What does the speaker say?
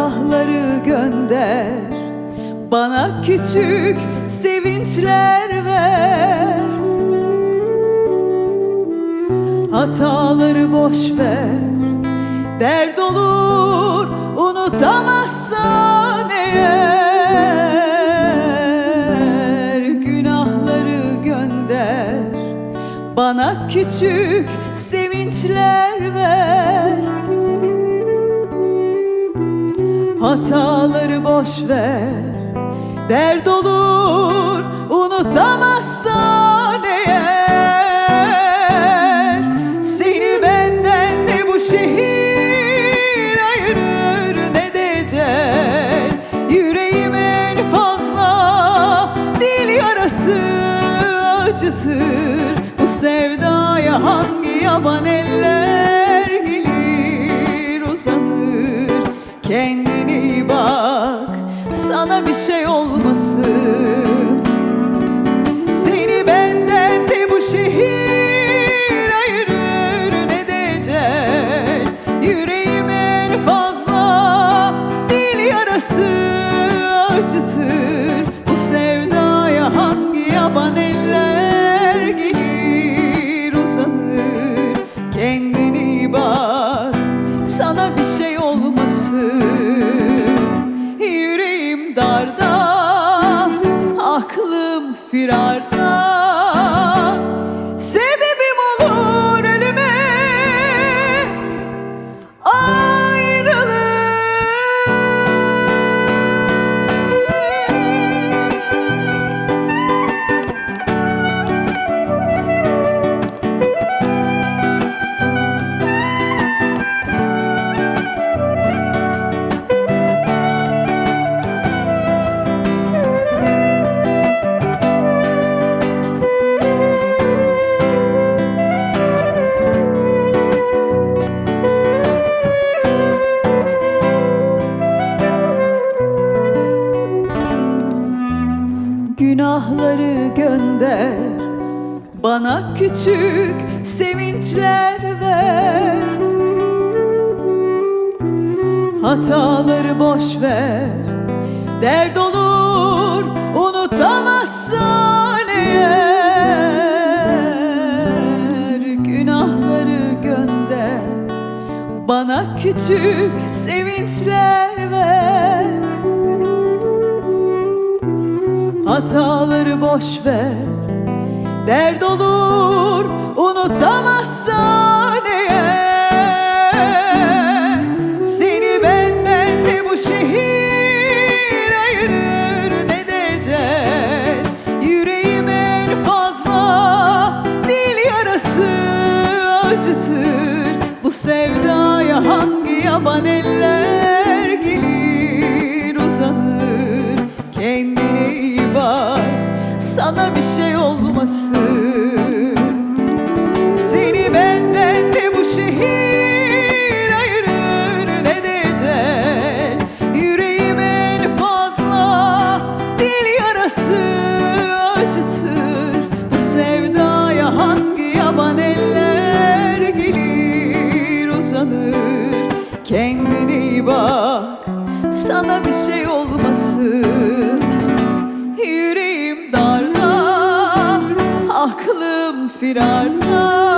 Günahları gönder. Bana küçük sevinçler ver. Hataları boş ver. Dert olur unutamazsan eğer. Günahları gönder. Bana küçük sevinçler ver Hataları boş ver. Dert olur unutamazsan eğer. Seni benden ne bu şehir ayırır ne de cel Yüreğim en fazla dil yarası acıtır. Bu sevdaya hangi yaban eller gelir uzanır. Bak sana bir şey olmasın. Seni benden de bu şehir ayırır ne de cel Yüreğim en fazla dil yarası acıtır firarda Günahları gönder. Bana küçük sevinçler ver. Hataları boş ver. Dert olur unutamazsan eğer. Günahları gönder. Bana küçük sevinçler ver Hataları boş ver. Dert olur unutamazsan eğer. Seni benden de bu şehir ayırır ne de cel Yüreğim en fazla dil yarası acıtır. Bu sevdaya hangi yaban eller gelir uzanır. Bak sana bir şey olmasın. Seni benden de bu şehir ayırır ne de cel Yüreğim en fazla dil yarası acıtır. Bu sevdaya hangi yaban eller gelir uzanır? Kendine bak sana bir şey olmasın aklım firarda